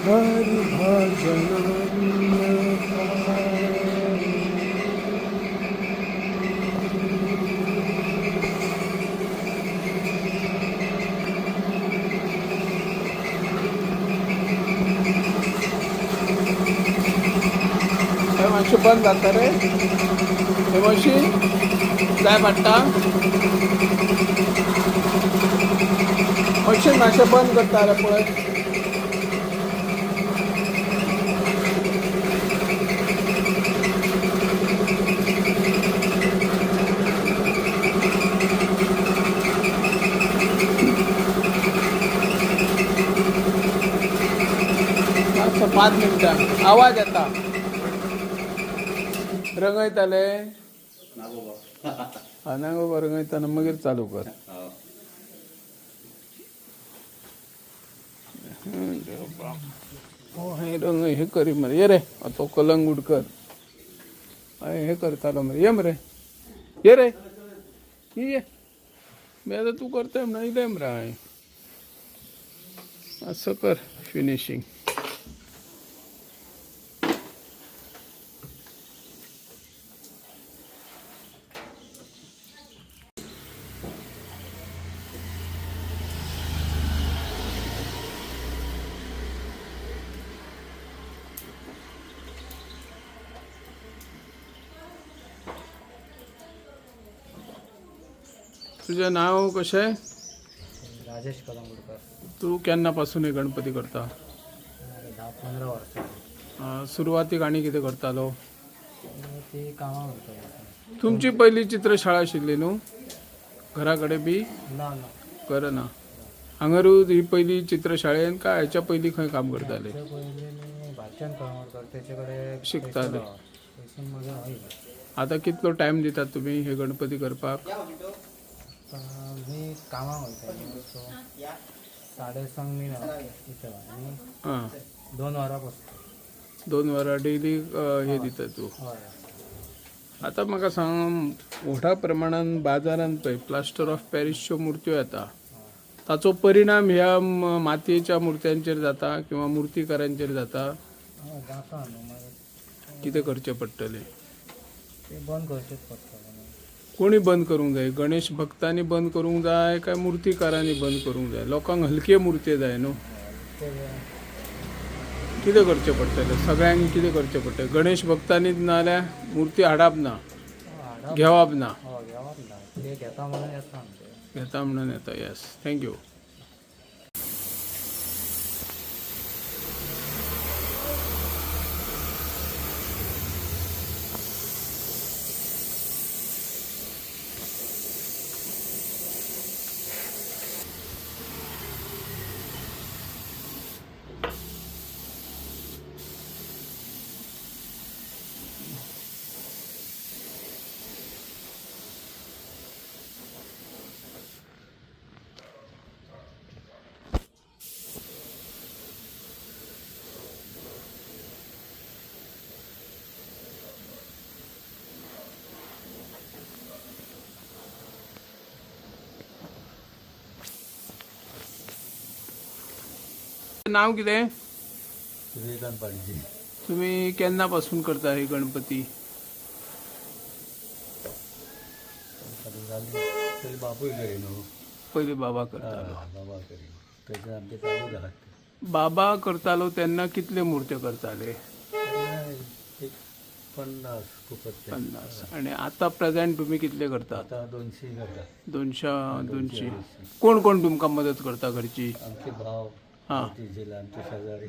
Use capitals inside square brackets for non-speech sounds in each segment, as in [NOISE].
हे मातशें बंद जाता रे. हे मातशी जाय पडटा मशीन मातशें बंद करता रे पळय पांच मिनटां. आवाज येता रंगयताले? ना बाबा रंगयताना मागीर चालू कर. हो, हे रंग हे करी मरे. ये रे तो कलंगूट कर. हे करतालो मरे. ये मरे. ये रे. ये मी आता तू करतोय म्हणा इले मरे असं कर फिनिशिंग तुझं नाव कशें आहे? राजेश कलंगूटकर. तू केन्नापासून हे गणपती करता? दहा पंधरा वर्ष अं, सुरवातीक आनी कितें करतालो? ती कामां करता तुमची पहिली चित्रशाळा आशिल्ली न्हू घरा कडेन बी? ना ना. करना हांगारूच ही पहिली चित्रशाळेन काय हेच्या पयलीं खंय काम करताले? ते पहिले मी शिकताले. आता कितलो टायम दितात तुमी हे गणपती करपाक? पण मी कामां वयता न्हू सो साडे संक मी इथं आनी आं दोन वरां बसता. दोन वरां डेली हे दिता तूं. हय. आता म्हाका सांग मोठ्या प्रमाणान बाजारांत पळय प्लास्टर ऑफ पॅरिसच्यो मुर्त्यो येता ताचो परिणाम ह्या म- मातयेच्या मुर्त्यांचेर जाता किंवा मुर्तीकारांचेर जाता? हय जाता न्हू मागीर कितें करचें पडटलें ते बंद करचेच पडटलें कोणी बंद करूंक जाय? गणेश भक्तांनी बंद करूंक जाय काय मुर्तीकारांनी बंद करूंक जाय? लोकांक हलके मुर्ते जाय न्हू कितें करचें पडटलें सगळ्यांक कितें करचें पडटलें गणेश भक्तांनीच ना जाल्यार मुर्ती हाडप ना. घेवप ना. आमचे. घेता म्हणून येता येस थँक्यू नाव कितें विवेकान पाडजी तुम्ही केन्नापासून करता हे गणपती? तरी बापूय करी न्हू पयलीं बाबा करतालो बाबा करी त्याच्यात आमचे चालू राहत बाबा करतालो तेन्ना कितले मुर्त्यो करताले? एक पन्नास खूपच पन्नास. आणि आता प्रेझेंट तुम्ही कितले करतात आता दोनशे करता दोनशे दोनशे कोण कोण तुमकां मदत करता घरची? आमचे भाव हां. आमचे शेजारी.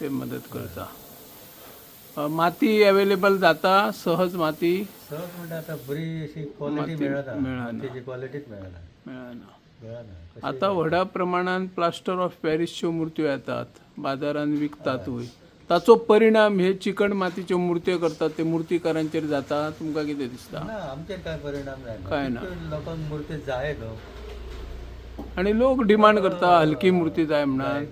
ते मदत करता. अ, माती अवेलेबल जाता सहज माती? सहज म्हणजे आता बरी अशी क्वालिटी माती मेळना मेळना. त्याची क्वालिटीच मेळना मेळना मेळना आता व्हडा प्रमाणात प्लास्टर ऑफ पॅरिसच्यो मुर्त्यो येतात. बाजारात विकतातूय ताचो परिणाम हे चिकण मातीच्यो मुर्त्यो करतात. ते मुर्तीकारांचेर जाता तुमकां कितें दिसता? ना आमचेर काय परिणाम काय ना. तितक्यो लोकांक मूर्ती जाय न्हू. आणि लोक डिमांड करता हलकी मुर्ती जाय जाय म्हणून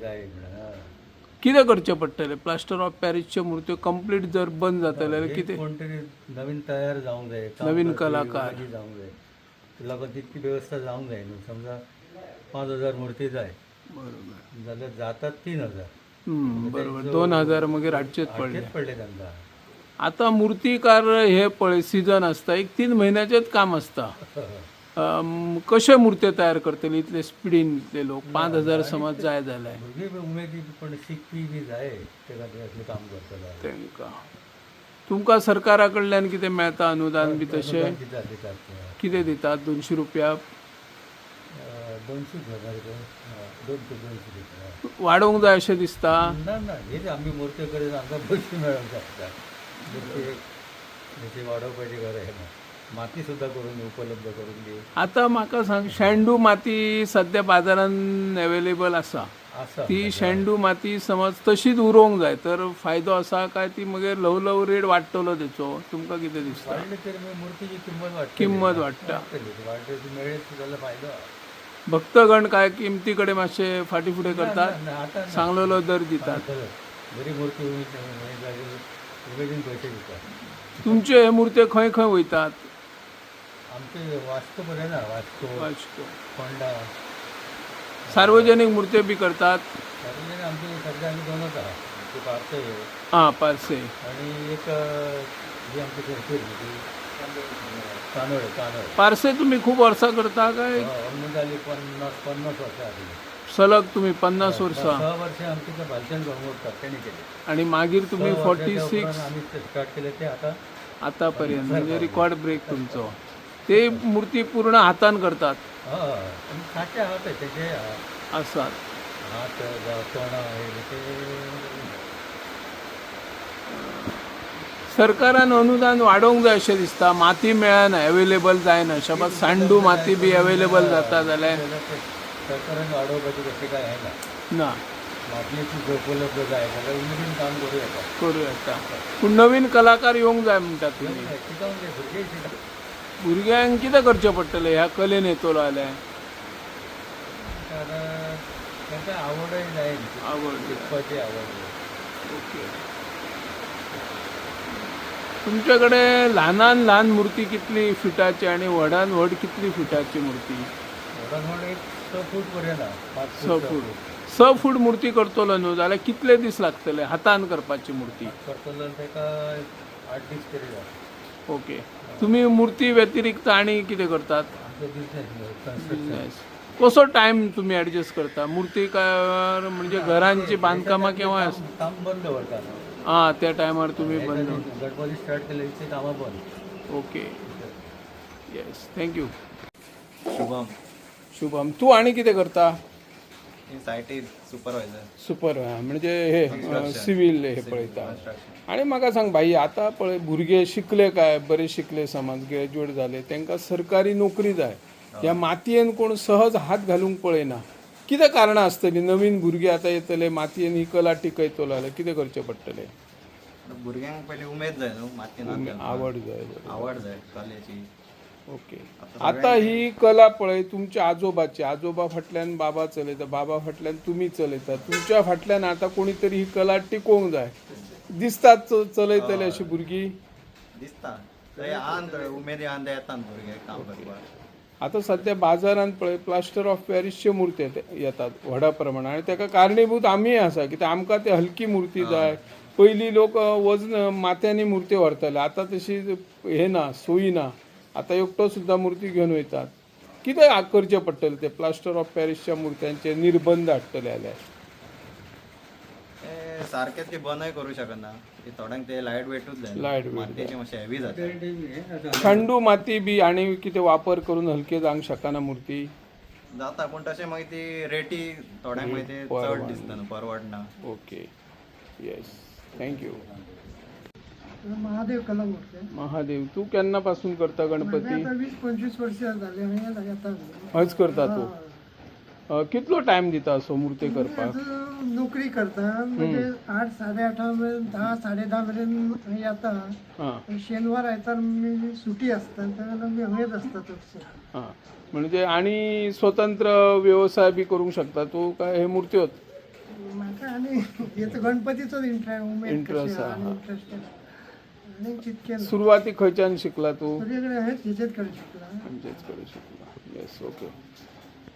कितें करचें पडटलें प्लास्टर ऑफ पॅरिसच्यो मुर्त्यो कंप्लीट जर बंद जातले जाल्यार कितें? कोण तरी नवीन तयार जावंक जाय नवीन कलाकार. विभागी जावंक जाय लोकांक तितकी व्यवस्था जावंक जाय न्हू समजा पांच हजार मूर्ती जाय. बरोबर. जाल्यार जातात तीन हजार. हम्म, बरोबर. दोन हजार मागीर हाडचेच पडले. तेच पडले त्यांना. आता मूर्तिकार हे पळय सिजन असता. एक तीन म्हयन्याचेच काम असता. [LAUGHS] अम, कशे मुर्त्यो तयार करतले? इतले स्पिडीन इतले लोक. पांच हजार समज जाय जाल्यार उमेदी पण शिकपी बी जाय काम करतलो तेंका तुमकां सरकारा कडल्यान कितें मेळटा अनुदान बी तशें कितें दितात? दोनशे रुपया? वाडोवंक जाय अशें दिसता? ना ना हेच आम्ही मूर्ती करीत आमकां पयशे मेळोंक शकता वाडोवपाची गरज ना. माती सुद्दां करून उपलब्ध करून दी. आता म्हाका सांग शेंडू माती सध्या बाजारान अवेलेबल आसा आसा ती शेंडू माती समज तशीच उरोवंक जाय तर फायदो आसा काय ती मागीर ल्हव ल्हव रेट वाडटलो तेचो तुमकां कितें दिसता? वाडली तरी मागीर मूर्तीची किंमत वाडटली किंमत वाडटा वाडली ती मेळत जाल्यार फायदो. आहा. भक्तगण काय किमती कडेन मातशे फाटी फुडें करतात? ना, आतां ना. सांगलेलो दर दितात. खरंच. बरी मूर्ती उमेद उमेद जाल्यार उमेदीन पयशे दितात. तुमचे हे मुर्ते खंय खंय वयतात? वास्तू बरें ना वास्तू वास्को. फोंडा सार्वजनीक मुर्त्यो बी करतात. सार्वजनीक आमचे सध्या आमी दोनच आहा ती पार्सय हां पार्से. आणि एक जी आमची घरची ती. कानोळे कानोळे पार्से तुम्ही खूप वर्सां करता काय आमी जाली पन्नास पन्नास वर्सां आसली सलग तुम्ही पन्नास वर्सां स वर्सां आमची त्या भालचंद गंगोटकर तेणी केली. आणि मागीर तुम्ही फोर्टी सिक्स आमी ते स्टार्ट केले ते आता. आतापर्यंत म्हणजे रिकॉर्ड ब्रेक तुमचो. ते मूर्ती पूर्ण हातान करतात. हय आनी खाटे आहा पळय तेजे आहा. आसात हात. जावं तोंडां हे ते. सरकारान अनुदान वाडोवंक जाय अशें दिसता. माती मेळना अवेलेबल जायना शबाद सांडू माती बी अवेलेबल जाता जाल्यार. सरकारान वाडोवपाची कशी काय ना? ना. मातयेची उपलब्ध जाय जाल्यार उमेदीन काम करूं येता. करूं येता. पूण नवीन कलाकार येवंक जाय म्हणटात तुमी भुरग्यांक कितें करचें पडटलें? ह्या कलेन येतलो तांकां आवडय जाय. आवड शिकपाची आवड. ओके. तुमच्याकडे ल्हानान ल्हान मूर्ती कितली फिटाची आणि व्हडान व्हड कितली फिटाची मूर्ती? व्हडान व्हड एक स फूट पर्यंत स फूट स फूट. मूर्ती करतलो न्हू? जाल्यार कितले दीस लागतले? हातान करपाची मूर्ती? करतलो ताका आठ दीस तरी ओके. तुम्ही मूर्ती व्यतिरिक्त आणि कितें करतात. कसो टायम तुम्ही ऍडजस्ट करता? मूर्तीकार म्हणजे घरांची बांदकामां केव्हा काम बंद हा त्या टायमार तुम्ही बंद गणपती स्टार्ट केले की कामां बंद okay yes thank you Shubham. Shubham तू आणि कितें करता? सुपर म्हणजे हे सिव्हिल हे पळयता. आणि म्हाका सांग भाई आतां पळय भुरगे शिकले काय? बरे शिकले समज ग्रॅज्युएट जाले तांकां सरकारी नोकरी जाय. ह्या मातयेन कोण सहज हात घालूंक पळयना कितें कारणां आसतलीं नवीन भुरगे आतां येतले मातयेन ही कला टिकयतलो जाल्यार कितें करचें पडटलें भुरग्यांक पयलीं उमेद जाय न्हू मातयेन हात घालपाक. आवड जाय आवड जाय कलेची. ओके. आता ही कला पळय तुमच्या आजोबाची आजोबा फाटल्यान बाबा चलयता बाबा फाटल्यान तुमी चलयता तुमच्या फाटल्यान आता कोणी तरी ही कला टिकोवंक जाय. दिसतात चलयतले अशी भुरगीं. दिसता उमेदी काम करपाक आता सध्या बाजारात पळय प्लास्टर ऑफ पॅरिसच्यो मूर्ती येत- येतात व्हडा प्रमाणात आणि ताका कारणीभूत आमी आसा कित्याक आमकां ते हलकी मूर्ती जाय. पयलीं लोक वजन माथ्यांनी मूर्ती व्हरताले. आतां तशी हे ना सोयी ना. आतां एकटो सुद्दां मूर्ती घेवन वयतात कितें आ- करचें पडटलें ते प्लास्टर ऑफ पॅरिसच्या मूर्त्यांचे निर्बंध हाडटले जाल्यार ते सारकें ते बनय करूं शकना ते थोड्यांक ते लायट वेटूच जाय weight मातयेचे मातशें हेवी जाता शांडू माती बी आणि कितें वापर करून हलके जावंक शकना मूर्ती. जाता पूण तशें मागीर ती रेटी थोड्यांक मागीर ते चड दिसता न्हू परवडना ओके. येस थँक्यू महादेव कला मूर्ती महादेव तू केन्ना पासून करता गणपती? आता वीस पंचवीस वर्ष झाले हज करता तू? कितलो टायम दिता असो मूर्ती करपाक? नोकरी करता म्हणजे आठ साडेआठा पर्यंत दहा साडे दहा पर्यंत येता हां. शेनवार आयतार मी सुटी असता त्यावेळेला मी हयत असता चडशे हां. म्हणजे आणि स्वतंत्र व्यवसाय बी करूंक शकता तू? काय हे मूर्त्योच म्हाका आनी गणपतीचोच इंट्रस्ट. इंट्रस्ट सुरवाती खंयच्यान शिकला तू? सगळीकडे हेच हेचेच करू शकला. म्हणजेच करू शकला. येस ओके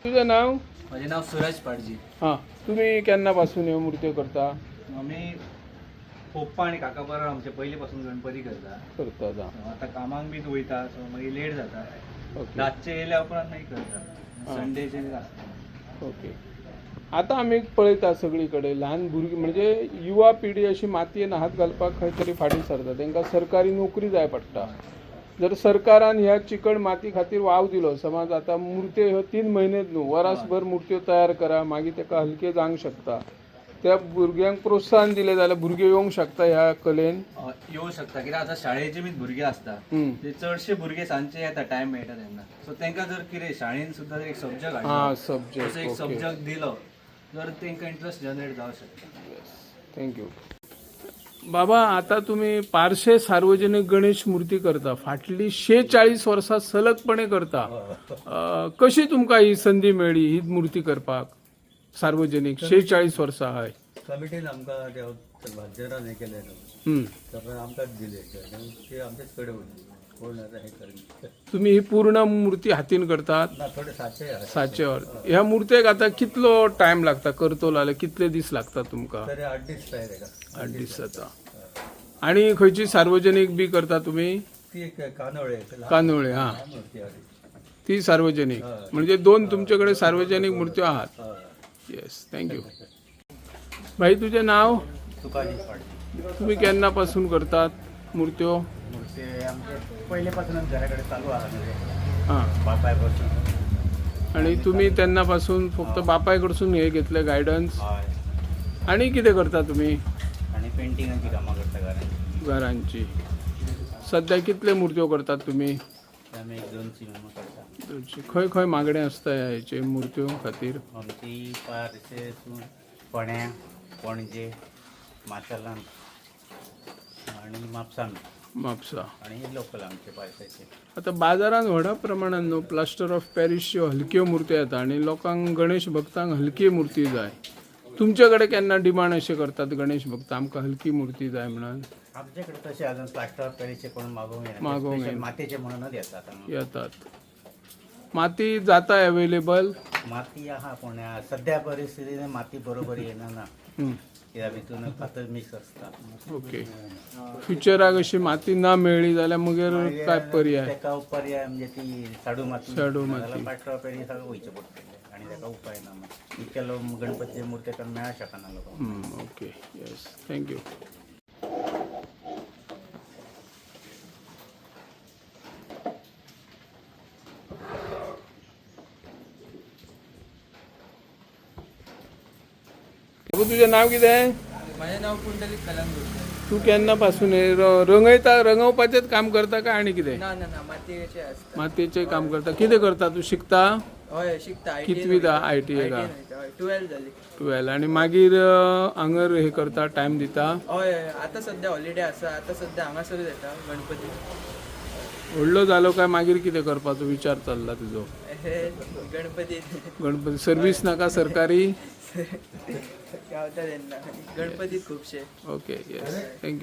तुझं नाव? माझे नाव सूरज पाडजी. हां. तुम्ही केन्नापासून ह्यो मूर्त्यो करता? आम्ही पप्पा आणि काका बरोबर आमचे पहिलेपासून गणपती करता. करतात हां आता कामाक बी वयता सो मागीर लेट जाता ओके रातचे येयल्या उपरांत नाही करता. संडेचे आसता ओके आता आमी पळयता सगळीकडे. ल्हान भुरगीं म्हणजे युवा पिढी अशी मातयेन हात घालपाक खंय तरी फाटीं सरता तांकां सरकारी नोकरी जाय पडटा. जर सरकारान ह्या चिकण माती खातीर वाव दिलो समज आता मुर्त्यो ह्यो तीन म्हयने न्हू वरासभर मुर्त्यो तयार करा मागीर ताका हलके जावंक शकता. त्या भुरग्यांक प्रोत्साहन दिलें जाल्यार भुरगे येवंक शकता ह्या कलेन. अ, येवं शकता. कित्याक आतां शाळेचे बी भुरगे आसता. ते चडशे भुरगे सांजचे येता टायम मेळटा तेन्ना. सो तांकां जर कितें शाळेन सुद्दां एक सब्जॅक्ट हा सब्जेक्ट एक सब्जॅक्ट दिलो तर तांकां इंट्रस्ट जनरेट जावं शकता. थँक्यू बाबा आता तुम्ही पारशे सार्वजनिक गणेश मूर्ती करता. फाटली शेचाळीस वर्सां सलगपणे करता. अं, कशी तुमकां ही संधी मेळ्ळी ही मूर्ती करपाक? सार्वजनिक शेचाळीस वर्सां हय कमिटीन आमकां भाजरान हें केलें. तर आमकांच दिले ते आमचेच कडेन हें करेन तुम्ही ही पूर्ण मूर्ती हातीन करतात? ना थोडे सातशे आहा. साचेवर. ह्या मूर्तेक आता कितलो टायम लागता? करतो जाल्यार कितले दीस लागता तुमकां? तरी आठ दीस आठ दीस जाता आणि खंयची सार्वजनिक बी करता तुम्ही? ती एक कानोळे ल्हान हा. मूर्ती ती सार्वजनिक. म्हणजे दोन तुमच्याकडे सार्वजनिक मूर्त्यो आहात. येस थँक्यू भाई तुझे नाव? तुकाजी तुम्ही केन्नापासून करतात मूर्त्यो? मूर्ती आमचे पहिलेपासूनच घराकडे चालू आहे. म्हणजे हां. बापायपासून. आणि तुम्ही तेन्नापासून फक्त बापाय कडसून हे घेतले गायडन्स हय. आणि कितें करता तुम्ही? आणि पेंटिंगाची कामां करता घरांची. घरांची. सध्या कितले मूर्त्यो करतात तुम्ही? आमी एक करता. खंय खंय मागणें आसता हेचे मूर्त्यो खातीर? आमची पारसेसून फोण्या पणजे माथेरान आणि म्हापसान म्हापसा आणि लोकल आमचे आता बाजारात व्हडा प्रमाणात न्हू प्लास्टर ऑफ पॅरिसच्यो हलक्यो मूर्ती येता आणि लोकांक गणेश भक्तांक हलकी मूर्ती जाय. तुमचे कडेन केन्ना डिमांड अशें करतात गणेश भक्त आमकां हलकी मूर्ती जाय म्हणून आमच्याकडे तसे अजून प्लास्टर ऑफ पॅरिसचे कोण मागोवंक येना. मातीचे म्हणूनच येतात हांगा. येतात. माती जाता अवेलेबल माती आहा पूण सध्या परिस्थितीने माती बरोबर येना ना. कित्याक भितून फातर मिक्स ओके. फ्युचराक अशी माती ना मेळ्ळी जाल्यार मागीर काय पर्याय? तेका पर्याय म्हणजे ती साडू माती. सगळं वयचें पडटलें आणि तेका उपाय ना मग इतके लोक गणपतीचे मेळा शकना हम्म, ओके. येस थँक्यू बाबू तुझें नाव कितें माझे नाव पुंडलिक कलंगूट तू केन्नापासून हे र- रंगयता रंगवपाचेच काम करता काय आणि कितें? ना ना ना मातयेचे काम करता. कितें करता तू? शिकता? हय शिकता. कितवीत आय टी ए का टुवेल्थ झाली. टुवेल आणि मागीर हांगर हे करता टायम दिता? हय हय. आता सध्या हॉलिडे आसा आता सध्या हांगासरूच येता गणपती. व्हडलो जालो काय मागीर कितें करपाचो विचार चल्ला तुजो गणपती. गणपती. सर्वीस नाका सरकारी. गावता तेन्ना गणपतीत खुबशे ओके येस थँक्यू